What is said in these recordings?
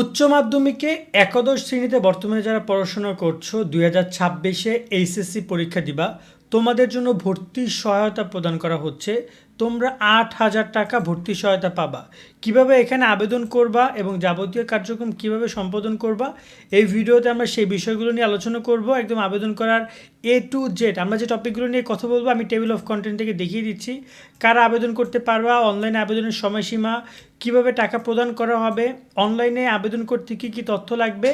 উচ্চ মাধ্যমিকে একাদশ শ্রেণীতে বর্তমানে যারা পড়াশোনা করছ, দুই হাজার ছাব্বিশে এইচএসসি পরীক্ষা দিবা, তোমাদের জন্য ভর্তি সহায়তা প্রদান করা হচ্ছে। তোমরা আট হাজার টাকা ভর্তি সহায়তা পাবা। কীভাবে এখানে আবেদন করবা এবং যাবতীয় কার্যক্রম কীভাবে সম্পাদন করবা, এই ভিডিওতে আমরা সেই বিষয়গুলো নিয়ে আলোচনা করব। একদম আবেদন করার এ টু জেড আমরা যে টপিকগুলো নিয়ে কথা বলব, আমি টেবিল অফ কন্টেন্ট থেকে দেখিয়ে দিচ্ছি। কারা আবেদন করতে পারবা অনলাইনে আবেদনের সময়সীমা কীভাবে টাকা প্রদান করা হবে, অনলাইনে আবেদন করতে কী কী তথ্য লাগবে,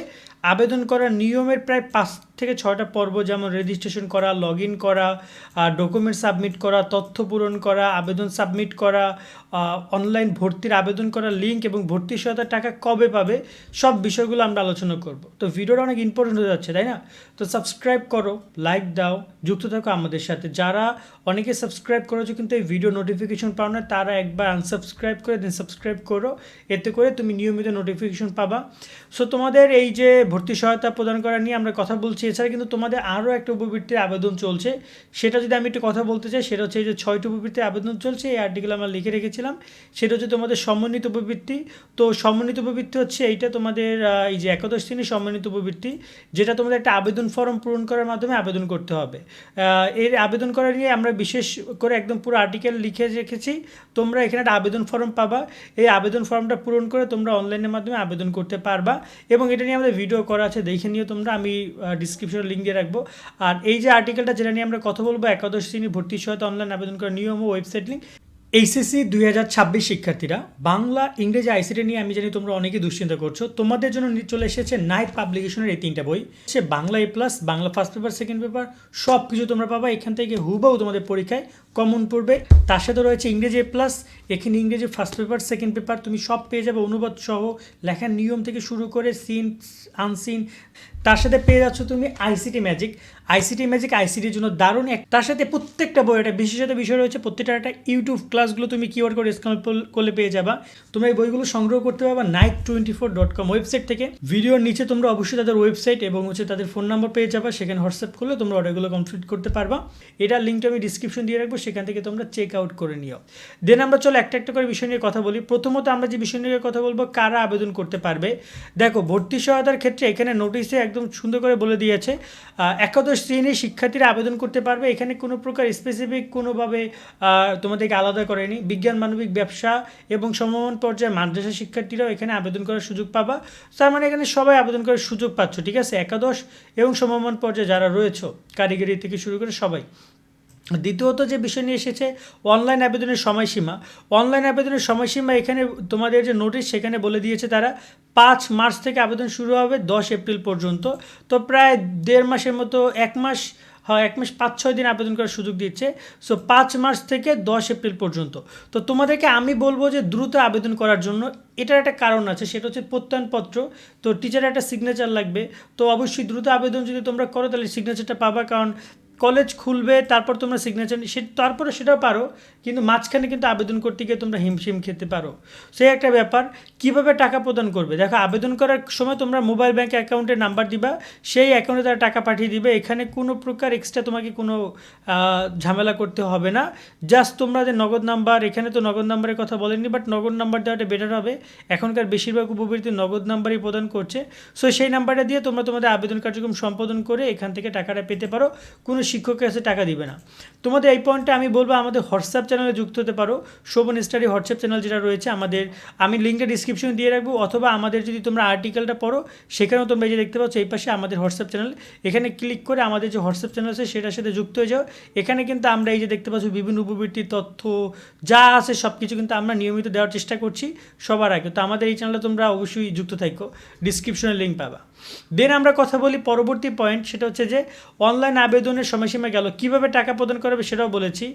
আবেদন করার নিয়মের প্রায় পাঁচ থেকে ছয়টা পর্ব যেমন রেজিস্ট্রেশন করা লগ ইন করা ডকুমেন্ট সাবমিট করা, তথ্য পূরণ করা, আবেদন সাবমিট করা অনলাইন ভর্তির আবেদন করার লিঙ্ক এবং ভর্তি সহায়তার টাকা কবে পাবে, সব বিষয়গুলো আমরা আলোচনা করব। তো ভিডিওটা অনেক ইম্পর্টেন্ট হয়ে যাচ্ছে, তাই না? তো সাবস্ক্রাইব করো লাইক দাও, যুক্ত থাকো আমাদের সাথে। যারা অনেকে সাবস্ক্রাইব করেছ কিন্তু এই ভিডিও নোটিফিকেশন পাও না, তারা একবার আনসাবস্ক্রাইব করে দেন সাবস্ক্রাইব করো। এতে করে তুমি নিয়মিত নোটিফিকেশন পাবা। সো তোমাদের এই যে ভর্তি সহায়তা প্রদান করা নিয়ে আমরা কথা বলছি, এছাড়া কিন্তু তোমাদের আরও একটা উপবৃত্তির আবেদন চলছে। সেটা যদি আমি একটু কথা বলতে চাই, সেটা হচ্ছে এই যে ছয়টি উপবৃত্তির আবেদন চলছে, এই আর্টিকেল আমরা লিখে রেখেছিলাম সেটা হচ্ছে তোমাদের সমন্বিত উপবৃত্তি। তো সমন্বিত উপবৃত্তি হচ্ছে এইটা তোমাদের এই যে একাদশ শ্রেণির সমন্বিত উপবৃত্তি, যেটা তোমাদের একটা আবেদন ফর্ম পূরণ করার মাধ্যমে আবেদন করতে হবে। এর আবেদন করা নিয়ে আমরা বিশেষ করে একদম পুরো আর্টিকেল লিখে রেখেছি, তোমরা এখানে একটা আবেদন ফর্ম পাবা। এই আবেদন ফর্মটা পূরণ করে তোমরা অনলাইনের মাধ্যমে আবেদন করতে পারবা এবং এটা নিয়ে আমাদের ভিডিও করা আছে, দেখে নিও তোমরা, আমি ডিসক্রিপশনে লিঙ্ক দিয়ে রাখব। আর এই যে আর্টিকেলটা যেটা নিয়ে আমরা কথা বলব, একাদশ শ্রেণি ভর্তি সহায়তা অনলাইন আবেদন করার নিয়ম ও ওয়েবসাইট লিঙ্ক এইচএসসি দুই হাজার ছাব্বিশ শিক্ষার্থীরা, বাংলা, ইংরেজি আইসিটি নিয়ে আমি জানি তোমরা অনেকে দুশ্চিন্তা করছ। তোমাদের জন্য চলে এসেছে নাইট পাবলিকেশনের এই তিনটা বই। সে Bangla A plus Bangla first paper second paper সব কিছু তোমরা পাবা। এখান থেকে হুবাও তোমাদের পরীক্ষায় কমন পড়বে। তার সাথে রয়েছে ইংরেজি এ প্লাস এখানে ইংরেজি ফার্স্ট পেপার সেকেন্ড পেপার তুমি সব পেয়ে যাবে, অনুবাদ সহ লেখার নিয়ম থেকে শুরু করে সিন আনসিন তার সাথে পেয়ে যাচ্ছ তুমি আইসিটি ম্যাজিক আইসিটি ম্যাজিক আইসিটির জন্য দারুণ এক তার সাথে প্রত্যেকটা বই, একটা বিশেষত বিষয় রয়েছে প্রত্যেকটা একটা ইউটিউব ক্লাসগুলো তুমি কিওয়ার্ড করে স্ক্যান করলে পেয়ে যাবা। তোমরা এই বইগুলো সংগ্রহ করতে পারবা night twenty four dot com website থেকে। ভিডিওর নিচে তোমরা অবশ্যই তাদের ওয়েবসাইট এবং হচ্ছে তাদের ফোন নাম্বার পেয়ে যাবা, সেখানে হোয়াটসঅ্যাপ করলে তোমরা অর্ডারগুলো কমপ্লিট করতে পারবা। এটার লিঙ্কটা আমি ডিসক্রিপশন দিয়ে রাখব, সেখান থেকে তোমরা চেক আউট করে নিও। দেন আমরা চলো একটা একটা করে বিষয় নিয়ে কথা বলি। প্রথমত আমরা যে বিষয় নিয়ে কথা বলব, কারা আবেদন করতে পারবে? দেখো, ভর্তি সহায়তার ক্ষেত্রে এখানে নোটিশে একদম সুন্দর করে বলে দিয়েছে একাদশ শ্রেণির শিক্ষার্থীরা আবেদন করতে পারবে। এখানে কোনো প্রকার স্পেসিফিক কোনোভাবে তোমাদেরকে আলাদা করেনি। বিজ্ঞান, মানবিক, ব্যবসা এবং সমমান পর্যায়ে মাদ্রাসা শিক্ষার্থীরাও এখানে আবেদন করার সুযোগ পাবা। তার মানে এখানে সবাই আবেদন করার সুযোগ পাচ্ছ, ঠিক আছে? একাদশ এবং সমমান পর্যায়ে যারা রয়েছে, কারিগরি থেকে শুরু করে সবাই। দ্বিতীয়ত যে বিষয় নিয়ে এসেছে, অনলাইন আবেদনের সময়সীমা। অনলাইন আবেদনের সময়সীমা এখানে তোমাদের যে নোটিশ, সেখানে বলে দিয়েছে তারা, পাঁচ মার্চ থেকে আবেদন শুরু হবে দশ এপ্রিল পর্যন্ত। তো প্রায় দেড় মাসের মতো, এক মাস হয়, এক মাস পাঁচ, ছয় দিন আবেদন করার সুযোগ দিচ্ছে। সো পাঁচ মার্চ থেকে দশ এপ্রিল পর্যন্ত। তো তোমাদেরকে আমি বলব যে দ্রুত আবেদন করার জন্য এটার একটা কারণ আছে, সেটা হচ্ছে প্রত্যয়নপত্র। তো টিচারের একটা সিগনেচার লাগবে। তো অবশ্যই দ্রুত আবেদন যদি তোমরা করো, তাহলে সিগনেচারটা পাবা। কারণ কলেজ খুলবে, তারপর তোমরা সিগনেচার সে তারপরে সেটাও পারো। কিন্তু মাঝখানে কিন্তু আবেদন করতে গিয়ে তোমরা হিমশিম খেতে পারো। সেই একটা ব্যাপার। কীভাবে টাকা প্রদান করবে? দেখো, আবেদন করার সময় তোমরা মোবাইল ব্যাংক অ্যাকাউন্টের নাম্বার দিবা, সেই অ্যাকাউন্টে তারা টাকা পাঠিয়ে দিবে। এখানে কোনো প্রকার এক্সট্রা তোমাকে কোনো ঝামেলা করতে হবে না। জাস্ট তোমরা যে নগদ নাম্বার, এখানে তো নগদ নাম্বারের কথা বলেনি বাট নগদ নাম্বার দেওয়াটা বেটার হবে। এখনকার বেশিরভাগ উপবৃত্তি নগদ নাম্বারই প্রদান করছে। সো সেই নাম্বারটা দিয়ে তোমরা তোমাদের আবেদন কার্যক্রম সম্পাদন করে এখান থেকে টাকাটা পেতে পারো। কোনো শিক্ষকের কাছে টাকা দিবে না। তোমাদের এই পয়েন্টটা আমি বলব আমাদের হোয়াটসঅ্যাপ চ্যানেলে যুক্ত হতে পারো। শোভন স্টাডি হোয়াটসঅ্যাপ চ্যানেল যেটা রয়েছে, আমাদের, আমি লিঙ্কটা ডিসক্রিপশনে দিয়ে রাখব, অথবা আমাদের যদি তোমরা আর্টিকেলটা পড়ো, সেখানেও তোমরা যে দেখতে পাচ্ছ, এই পাশে আমাদের হোয়াটসঅ্যাপ চ্যানেল এখানে ক্লিক করে আমাদের যে হোয়াটসঅ্যাপ চ্যানেল আছে, সেটার সাথে যুক্ত হয়ে যাও। এখানে কিন্তু আমরা এই যে দেখতে পাচ্ছ, বিভিন্ন উপবৃত্তির তথ্য, যা আছে সব কিছু কিন্তু আমরা নিয়মিত দেওয়ার চেষ্টা করছি সবার আগে। তো আমাদের এই চ্যানেলে তোমরা অবশ্যই যুক্ত থাকো ডিসক্রিপশনে লিঙ্ক পাবা। দেন আমরা কথা বলি পরবর্তী পয়েন্ট সেটা হচ্ছে যে অনলাইন আবেদনের সময়সীমা গেল, কীভাবে টাকা প্রদান করাবে সেটাও বলেছি।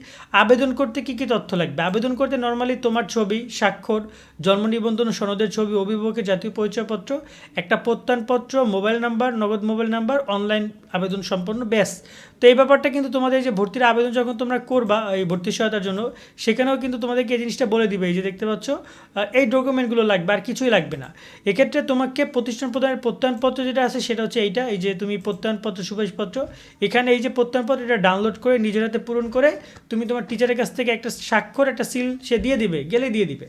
আবেদন করতে কি কি তথ্য লাগবে? আবেদন করতে নর্মালি তোমার ছবি, স্বাক্ষর, জন্ম নিবন্ধন সনদের ছবি অভিভাবকের জাতীয় পরিচয়পত্র, একটা প্রত্যয়নপত্র, mobile number, Nagad mobile number, online আবেদন সম্পন্ন, ব্যাস। তো এই ব্যাপারটা কিন্তু তোমাদের যে ভর্তির আবেদন যখন তোমরা করবা, এই ভর্তি সহায়তার জন্য, সেখানেও কিন্তু তোমাদেরকে এই জিনিসটা বলে দিবে, এই যে দেখতে পাচ্ছ এই ডকুমেন্টগুলো লাগবে আর কিছুই লাগবে না। এক্ষেত্রে তোমাকে প্রতিষ্ঠান প্রদানের প্রত্যয়নপত্র যেটা আছে, সেটা হচ্ছে এইটা, এই যে তুমি প্রত্যয়নপত্র, সুপারিশপত্র, এখানে এই যে প্রত্যয়নপত্র এটা ডাউনলোড করে নিজের হাতে পূরণ করে, তুমি তোমার টিচারের কাছ থেকে একটা স্বাক্ষর, একটা সিল সে দিয়ে দিবে, গেলে দিয়ে দিবে।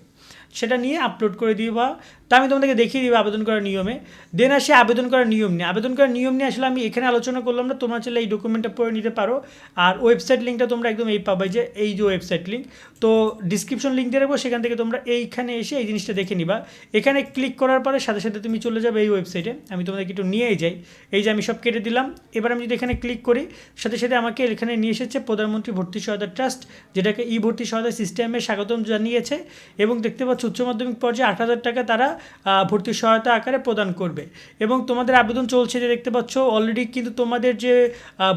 সেটা নিয়ে আপলোড করে দিবা তা আমি তোমাদেরকে দেখিয়ে দিব আবেদন করার নিয়মে। দেন আসে আবেদন করার নিয়ম নিয়ে। আবেদন করার নিয়ম নিয়ে আসলে আমি এখানে আলোচনা করলাম না, তোমরা চাইলে এই ডকুমেন্টটা পড়ে নিতে পারো। আর ওয়েবসাইট লিঙ্কটা তোমরা একদম এই পাবে যে, এই যে ওয়েবসাইট লিঙ্ক তো ডিসক্রিপশন লিঙ্ক দিয়ে রাখব, সেখান থেকে তোমরা এইখানে এসে এই জিনিসটা দেখে নিবা। এখানে ক্লিক করার পরে সাথে সাথে তুমি চলে যাবে এই ওয়েবসাইটে আমি তোমাদেরকে একটু নিয়েই যাই। এই যে আমি সব কেটে দিলাম। এবার আমি যদি এখানে ক্লিক করি, সাথে সাথে আমাকে এখানে নিয়ে এসেছে প্রধানমন্ত্রী ভর্তি সহায়তা ট্রাস্ট, যেটাকে ই ভর্তি সহায়তা সিস্টেমে স্বাগতম জানিয়েছে। এবং দেখতে পাচ্ছ, উচ্চ মাধ্যমিক পর্যায়ে আট হাজার টাকা তারা ভর্তি সহায়তা আকারে প্রদান করবে। এবং তোমাদের আবেদন চলছে যে দেখতে পাচ্ছ অলরেডি কিন্তু তোমাদের যে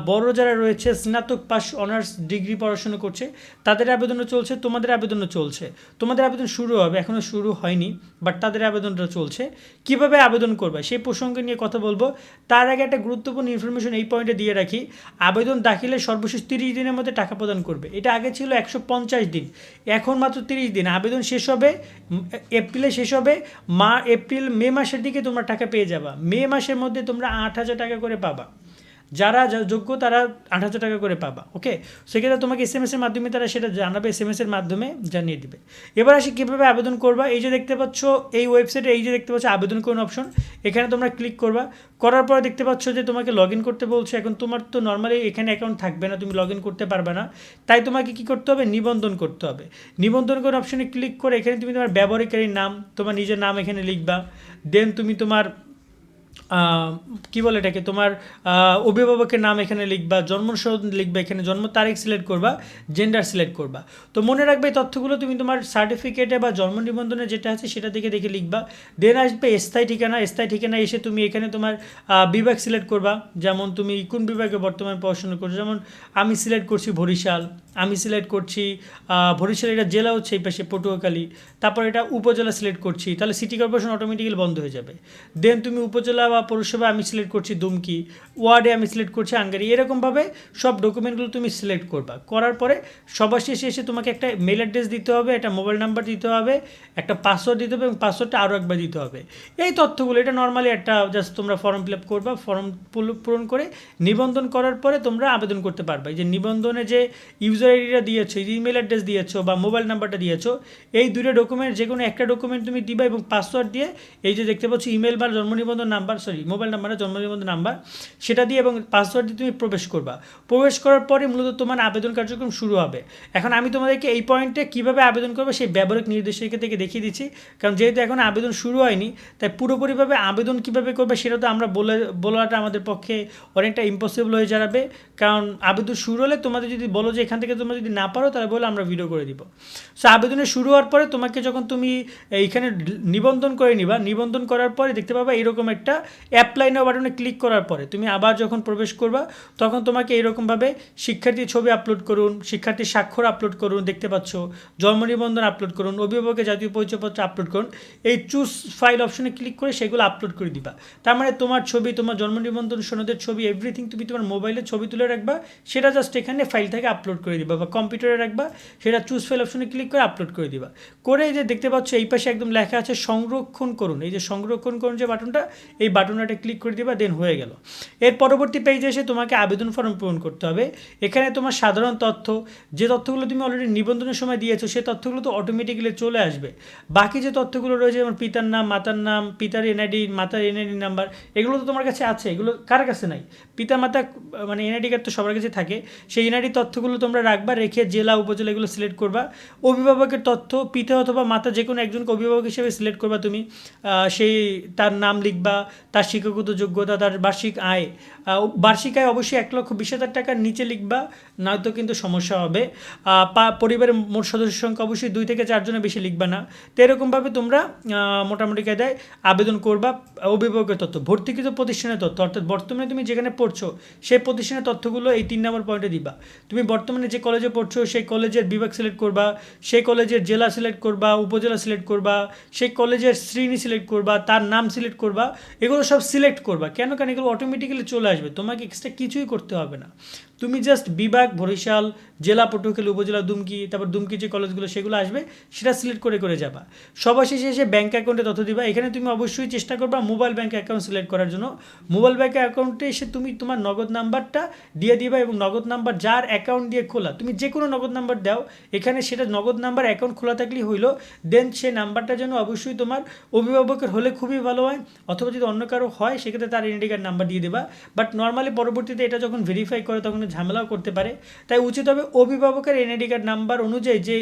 বড় যারা রয়েছে, স্নাতক পাস অনার্স ডিগ্রি পড়াশোনা করছে, তাদের আবেদনও চলছে, তোমাদের আবেদনও চলছে। তোমাদের আবেদন শুরু হবে এখনও শুরু হয়নি বাট তাদের আবেদনটা চলছে। কীভাবে আবেদন করবে, সেই প্রসঙ্গে নিয়ে কথা বলব। তার আগে একটা গুরুত্বপূর্ণ ইনফরমেশন এই পয়েন্টে দিয়ে রাখি। আবেদন দাখিলে সর্বশেষ তিরিশ দিনের মধ্যে টাকা প্রদান করবে। এটা আগে ছিল একশো পঞ্চাশ দিন, এখন মাত্র তিরিশ দিন। আবেদন শেষ হবে এপ্রিলে শেষ হবে মা, এপ্রিল, মে মাসের দিকে তোমরা টাকা পেয়ে যাবা। মে মাসের মধ্যে তোমরা আট হাজার টাকা করে পাবা। যারা যোগ্য তারা আট হাজার টাকা করে পাবা ওকে সেক্ষেত্রে তোমাকে এস এম এসের মাধ্যমে তারা সেটা জানাবে এস এম এসের মাধ্যমে জানিয়ে দিবে। এবার আসি কীভাবে আবেদন করবা, এই যে দেখতে পাচ্ছ, এই ওয়েবসাইটে এই যে দেখতে পাচ্ছ আবেদন করুন অপশন এখানে তোমরা ক্লিক করবা। করার পরে দেখতে পাচ্ছ যে তোমাকে লগ ইন করতে বলছে, এখন তোমার তো নর্মালি এখানে অ্যাকাউন্ট থাকবে না, তুমি লগ ইন করতে পারবে না। তাই তোমাকে কি করতে হবে? নিবন্ধন করতে হবে। নিবন্ধন করার অপশনে ক্লিক করে এখানে তুমি তোমার ব্যবহারকারীর নাম, তোমার নিজের নাম এখানে লিখবা। দেন তুমি তোমার কি বলে এটাকে? তোমার অভিভাবকের নাম এখানে লিখবা, জন্ম লিখবা, এখানে জন্ম তারিখ সিলেক্ট করবা জেন্ডার সিলেক্ট করবা। তো মনে রাখবে এই তথ্যগুলো তুমি তোমার সার্টিফিকেটে বা জন্ম নিবন্ধনে যেটা আছে সেটা থেকে দেখে লিখবা। দেন আসবে স্থায়ী ঠিকানা স্থায়ী ঠিকানা এসে তুমি এখানে তোমার বিভাগ সিলেক্ট করবা। যেমন তুমি কোন বিভাগে বর্তমানে পড়াশোনা করছ? যেমন আমি সিলেক্ট করছি বরিশাল, আমি সিলেক্ট করছি বরিশাল এটা জেলা হচ্ছে এই পাশে পটুয়াখালী। তারপর এটা উপজেলা সিলেক্ট করছি। তাহলে সিটি কর্পোরেশন অটোমেটিক্যালি বন্ধ হয়ে যাবে। দেন তুমি উপজেলা বা পৌরসভা আমি সিলেক্ট করছি দুমকি ওয়ার্ডে আমি সিলেক্ট করছি আঙ্গারি, এরকমভাবে সব ডকুমেন্টগুলো তুমি সিলেক্ট করবা। করার পরে সবার শেষে এসে তোমাকে একটা মেল অ্যাড্রেস দিতে হবে, একটা মোবাইল নাম্বার দিতে হবে, একটা পাসওয়ার্ড দিতে হবে এবং পাসওয়ার্ডটা আরও একবার দিতে হবে। এই তথ্যগুলো, এটা নর্মালি একটা জাস্ট তোমরা ফর্ম ফিল আপ করবা ফর্ম পূরণ করে নিবন্ধন করার পরে তোমরা আবেদন করতে পারবে। যে নিবন্ধনে যে ইউজার আইডিটা দিয়েছ ইমেল অ্যাড্রেস দিয়েছ বা মোবাইল নাম্বারটা দিয়েছ, এই দুটো ডকুমেন্ট যে কোনো একটা ডকুমেন্ট তুমি দিবা এবং পাসওয়ার্ড দিয়ে এই যে দেখতে পাচ্ছ ইমেল বা জন্ম নিবন্ধন নাম্বার সরি মোবাইল নাম্বার না জন্ম নিবন্ধন নাম্বার, সেটা দিয়ে এবং পাসওয়ার্ড দিয়ে তুমি প্রবেশ করবা। প্রবেশ করার পরে মূলত তোমার আবেদন কার্যক্রম শুরু হবে। এখন আমি তোমাদেরকে এই পয়েন্টে কীভাবে আবেদন করবে সেই ব্যবহারিক নির্দেশিকা থেকে দেখিয়ে দিচ্ছি। কারণ যেহেতু এখন আবেদন শুরু হয়নি, তাই পুরোপুরিভাবে আবেদন কীভাবে করবে সেটা তো আমরা বলে, বলাটা আমাদের পক্ষে অনেকটা ইম্পসিবল হয়ে যাবে। কারণ আবেদন শুরু হলে তোমাদের যদি বলো যে এখান থেকে তোমরা যদি না পারো, তাহলে বলে আমরা ভিডিও করে দিব। সো আবেদনের শুরু হওয়ার পরে তোমাকে যখন তুমি এইখানে নিবন্ধন করে নিবা, নিবন্ধন করার পরে দেখতে পাবা এরকম একটা অ্যাপ্লাই নাও বাটনে ক্লিক করার পরে তুমি আবার যখন প্রবেশ করবা, তখন তোমাকে এরকমভাবে শিক্ষার্থীর ছবি আপলোড করুন, শিক্ষার্থীর স্বাক্ষর আপলোড করুন, দেখতে পাচ্ছ, জন্ম নিবন্ধন আপলোড করুন, অভিভাবকের জাতীয় পরিচয়পত্র আপলোড করুন, এই চুজ ফাইল অপশনে ক্লিক করে সেগুলো আপলোড করে দিবা। তার মানে তোমার ছবি, তোমার জন্ম নিবন্ধন, সনদের ছবি এভরিথিং তুমি তোমার মোবাইলে ছবি তুলে রাখবা, সেটা জাস্ট এখানে ফাইল থেকে আপলোড করে দিবা বা কম্পিউটারে রাখবা, সেটা চুজ ফাইল অপশনে ক্লিক করে আপলোড করে দিবা। করে এই যে দেখতে পাচ্ছ, এই পাশে একদম লেখা আছে সংরক্ষণ করুন, এই যে সংরক্ষণ করুন যে বাটনটা এই বাটনটা ক্লিক করে দিবা দেন হয়ে গেল। এর পরবর্তী পেজে এসে তোমাকে আবেদন ফর্ম পূরণ করতে হবে। এখানে তোমার সাধারণ তথ্য, যে তথ্যগুলো তুমি অলরেডি নিবন্ধনের সময় দিয়েছ সেই তথ্যগুলো তো অটোমেটিক্যালি চলে আসবে। বাকি যে তথ্যগুলো রয়েছে, যেমন পিতার নাম, মাতার নাম, পিতার এনআইডি মাতার এনআইডি নাম্বার এগুলো তো তোমার কাছে আছে। এগুলো কার কাছে নাই? পিতা, মাতা মানে এনআইডি কার্ড তো সবার কাছে থাকে। সেই এনআইডি তথ্যগুলো তোমরা রাখবা, রেখে জেলা, উপজেলা এগুলো সিলেক্ট করবা। অভিভাবকের তথ্য, পিতা অথবা মাতা যে কোনো একজনকে অভিভাবক হিসেবে সিলেক্ট করবা তুমি। সেই তার নাম লিখবা তার শিক্ষাগত যোগ্যতা তার বার্ষিক আয় বার্ষিক আয় অবশ্যই এক লক্ষ বিশ হাজার টাকার নিচে লিখবা, নয়তো কিন্তু সমস্যা হবে। পরিবারের মোট সদস্য সংখ্যা অবশ্যই দুই থেকে চারজনের বেশি লিখবা না। তো এরকমভাবে তোমরা মোটামুটি কায়দায় আবেদন করবা অভিভাবকের তথ্য, ভর্তিকৃত প্রতিষ্ঠানের তথ্য। অর্থাৎ বর্তমানে তুমি যেখানে পড়ছো, সেই প্রতিষ্ঠানের তথ্যগুলো এই তিন নম্বর পয়েন্টে দিবা। তুমি বর্তমানে যে কলেজে পড়ছো, সেই কলেজের বিভাগ সিলেক্ট করবা, সেই কলেজের জেলা সিলেক্ট করবা, উপজেলা সিলেক্ট করবা, সেই কলেজের শ্রেণি সিলেক্ট করবা, তার নাম সিলেক্ট করবা, এগুলো সব সিলেক্ট করবা। কেন? কেন এগুলো অটোমেটিক্যালি চলে আসবে, তোমাকে এক্সট্রা কিছুই করতে হবে না। তুমি জাস্ট বিভাগ, বরিশাল, জেলা পটুয়াখালী, উপজেলা দুমকি, তারপর দুমকি যে কলেজগুলো সেগুলো আসবে, সেটা সিলেক্ট করে করে যাবা। সবার শেষে এসে ব্যাঙ্ক অ্যাকাউন্টে তথ্য দিবা। এখানে তুমি অবশ্যই চেষ্টা করবা মোবাইল ব্যাঙ্ক অ্যাকাউন্ট সিলেক্ট করার জন্য। মোবাইল ব্যাঙ্ক অ্যাকাউন্টে এসে তুমি তোমার নগদ নাম্বারটা দিয়ে দিবা এবং নগদ নাম্বার যার অ্যাকাউন্ট দিয়ে খোলা, তুমি যে কোনো নগদ নাম্বার দাও, এখানে সেটা নগদ নাম্বার অ্যাকাউন্ট খোলা থাকলেই হইল। দেন সে নাম্বারটা যেন অবশ্যই তোমার অভিভাবকের হলে খুবই ভালো হয়, অথবা যদি অন্য কারও হয়, সেক্ষেত্রে তার এনআইডি কার্ড নাম্বার দিয়ে দেবা। বাট নর্মালি পরবর্তীতে এটা যখন ভেরিফাই করে তখন ঝামেলাও করতে পারে। তাই উচিত হবে অভিভাবকের এনআইডি কার্ড নাম্বার অনুযায়ী যে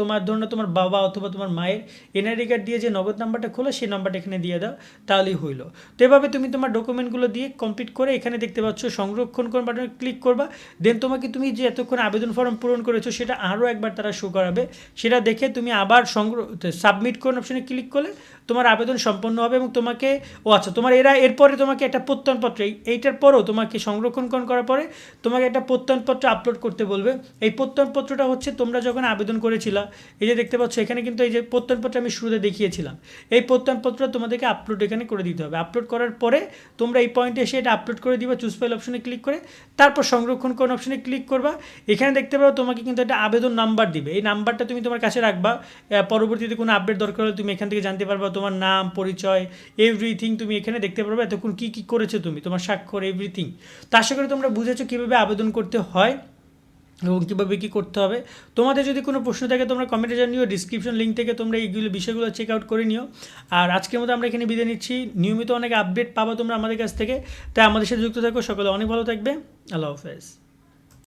তোমার ধরুন তোমার বাবা অথবা তোমার মায়ের এনআইডি কার্ড দিয়ে যে নগদ নাম্বারটা খোলো সেই নাম্বারটা এখানে দিয়ে দাও, তাহলেই হইল। তো এভাবে তুমি তোমার ডকুমেন্টগুলো দিয়ে কমপ্লিট করে এখানে দেখতে পাচ্ছ, সংরক্ষণ কোন বাটনে ক্লিক করবা। দেন তোমাকে তুমি যে এতক্ষণ আবেদন ফর্ম পূরণ করেছ সেটা আরও একবার তারা শো করাবে। সেটা দেখে তুমি আবার সংগ্রহ সাবমিট কোন অপশনে ক্লিক করলে তোমার আবেদন সম্পন্ন হবে এবং তোমাকে, ও আচ্ছা তোমার এরা, এরপরে তোমাকে একটা প্রত্যয়নপত্র, এই- এইটার পরেও তোমাকে সংরক্ষণকরণ করার পরে তোমাকে একটা প্রত্যয়নপত্র আপলোড করতে বলবে। এই প্রত্যয়নপত্রটা হচ্ছে তোমরা যখন আবেদন করেছিলা, এই যে দেখতে পাচ্ছ, এখানে কিন্তু এই যে প্রত্যয়নপত্র আমি শুরুতে দেখিয়েছিলাম, এই প্রত্যয়নপত্র তোমাদেরকে আপলোড এখানে করে দিতে হবে। আপলোড করার পরে তোমরা এই পয়েন্টে এসে এটা আপলোড করে দিবা চুজ ফাইল অপশনে ক্লিক করে, তারপর সংরক্ষণ কোন অপশনে ক্লিক করবা। এখানে দেখতে পারো তোমাকে কিন্তু একটা আবেদন নাম্বার দিবে। এই নাম্বারটা তুমি তোমার কাছে রাখবা পরবর্তীতে কোনো আপডেট দরকার হলে তুমি এখান থেকে জানতে পারবা তোমার নাম, পরিচয় এভরিথিং তুমি এখানে দেখতে পারবে। এতক্ষণ কী কী করেছ তুমি? তোমার স্বাক্ষর এভরিথিং তা আশা করি তোমরা বুঝেছ কীভাবে আবেদন করতে হয় এবং কীভাবে কী করতে হবে। তোমাদের যদি কোনো প্রশ্ন থাকে তোমরা কমেন্টে জানিও ডিসক্রিপশন লিঙ্ক থেকে তোমরা এইগুলো বিষয়গুলো চেক আউট করে নিও। আর আজকের মতো আমরা এখানে বিদায় নিচ্ছি। নিয়মিত অনেক আপডেট পাবো তোমরা আমাদের কাছ থেকে। তাই আমাদের সাথে যুক্ত থাকো। সকলে অনেক ভালো থাকবে। আল্লাহ হাফেজ।